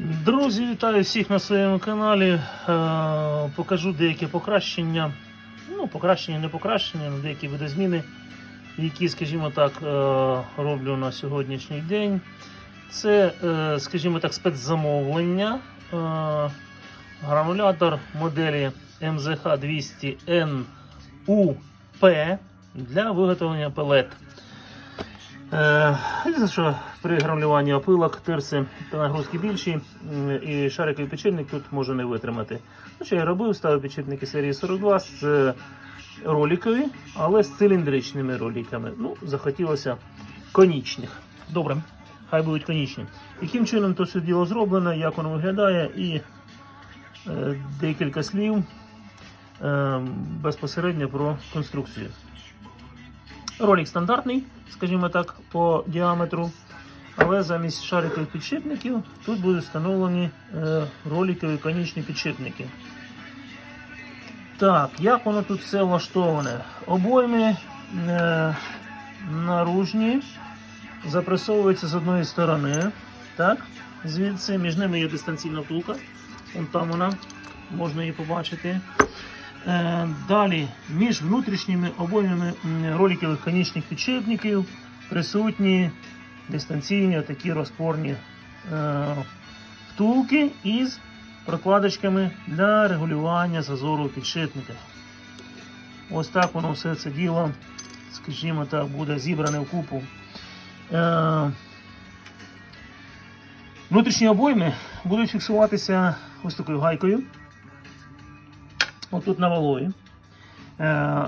Друзі, вітаю всіх на своєму каналі. Е, Покажу деякі покращення. Ну, покращення, не покращення, але деякі видозміни, які, скажімо так, е, роблю на сьогоднішній день. Це, е, скажімо так, спецзамовлення. Гранулятор моделі МЗХ 200 NUP для виготовлення пелет. Е, що при грамлюванні опилок, тирси та нагрузки більші, і шариковий підшипник тут може не витримати. Ну, що я робив, ставив підшипники серії 42 з е, роликові, але з циліндричними роликами. Ну, захотілося конічних. Добре, хай будуть конічні. Яким чином то все діло зроблено, як воно виглядає, і е, декілька слів е, безпосередньо про конструкцію. Ролик стандартний, скажімо так, по діаметру. Але замість шарикових підшипників тут будуть встановлені е, роликові конічні підшипники. Так, як воно тут все влаштоване? Обойми е, наружні запресовуються з одної сторони. Так, звідси між ними є дистанційна втулка. Вон там вона, можна її побачити. Е, Далі між внутрішніми обоймами роликових конічних підшипників присутні дистанційні такі розпорні е, втулки із прокладочками для регулювання зазору підшипника. Ось так воно все це діло, скажімо так, буде зібране в купу. Е, Внутрішні обойми будуть фіксуватися ось такою гайкою отут на валові. Е,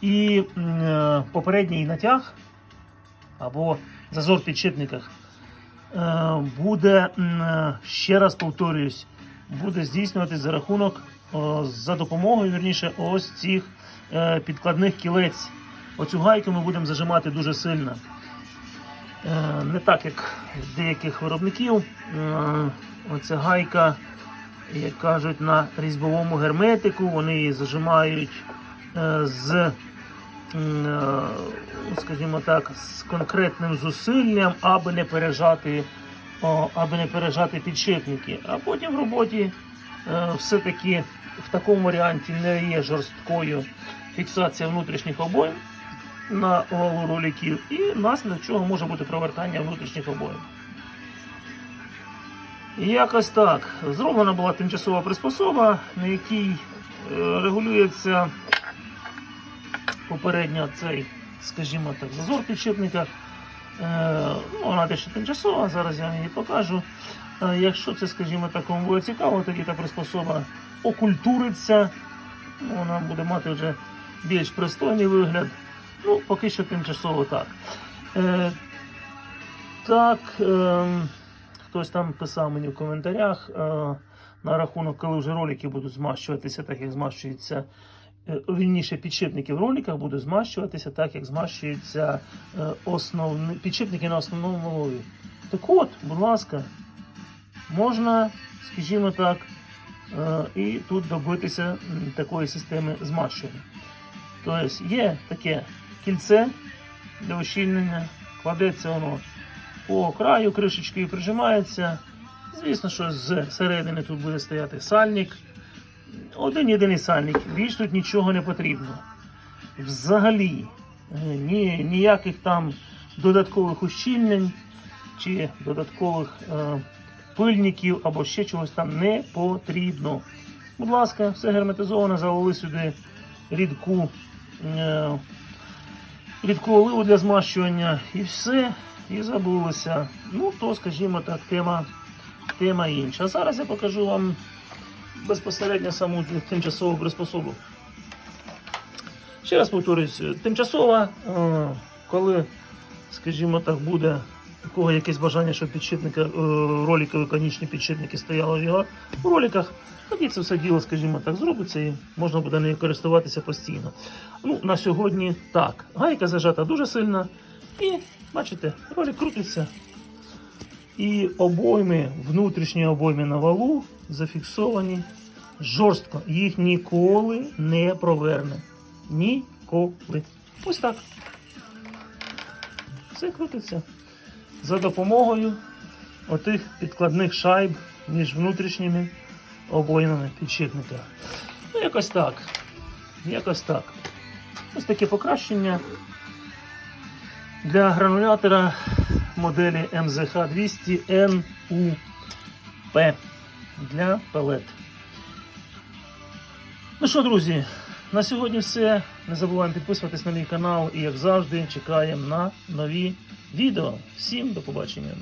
і е, попередній натяг або зазор в підшипниках е, буде, е, ще раз повторююсь, буде здійснюватись за рахунок за допомогою вірніше, ось цих е, підкладних кілець. Оцю гайку ми будемо зажимати дуже сильно. Не так, як деяких виробників. Оця гайка як кажуть, на різьбовому герметику. Вони її зажимають з, скажімо так, з конкретним зусиллям, аби не пережати, аби не пережати підшипники. А потім в роботі е, все-таки в такому варіанті не є жорсткою фіксація внутрішніх обоїм на валу роликів, і наслідок чого може бути провертання внутрішніх обоїв. Якось так. Зроблена була тимчасова приспособа, на якій е, регулюється попередньо цей, скажімо так, зазор підшипника. Е, ну, вона дещо тимчасова, зараз я її покажу. Е, якщо це, скажімо так, вам буде цікаво, тоді та приспособа окультуриться. Вона буде мати вже більш пристойний вигляд. Ну, поки що тимчасово так. Е, так. Е, Хтось там писав мені в коментарях на рахунок, коли вже ролики будуть змащуватися, так як змащується. Е, Вільніше підшипники в роликах будуть змащуватися, так як змащуються е, основні, підшипники на основному валові. Так от, будь ласка, можна, скажімо так, е, і тут добитися такої системи змащування. Тобто є таке кільце для ущільнення, кладеться воно по краю кришечки прижимається. Звісно, що з середини тут буде стояти сальник. Один єдиний сальник, більш тут нічого не потрібно. Взагалі е, ні, ніяких там додаткових ущільнень чи додаткових е, пильників або ще чогось там не потрібно. Будь ласка, все герметизовано, залили сюди рідку, е, рідку оливу для змащування і все і забулося. Ну, то, скажімо так, тема, тема інша. А зараз я покажу вам безпосередньо саму тимчасову приспособу. Ще раз повторюсь, тимчасова, е, коли, скажімо так, буде у кого якесь бажання, щоб підшипника, е, роликові конічні підшипники стояли в його роликах, тоді це все діло, скажімо так, зробиться і можна буде нею користуватися постійно. Ну, на сьогодні так. Гайка зажата дуже сильно. І бачите, ролик крутиться. І обойми, внутрішні обойми на валу зафіксовані жорстко. Їх ніколи не проверне. Ніколи. Ось так. Все крутиться. За допомогою отих підкладних шайб між внутрішніми обоймами підшипника. Ну, якось так. Якось так. Ось таке покращення для гранулятора моделі МЗХ 200 NUP для пелет. Ну що, друзі, на сьогодні все. Не забуваємо підписуватись на мій канал і, як завжди, чекаємо на нові відео. Всім до побачення.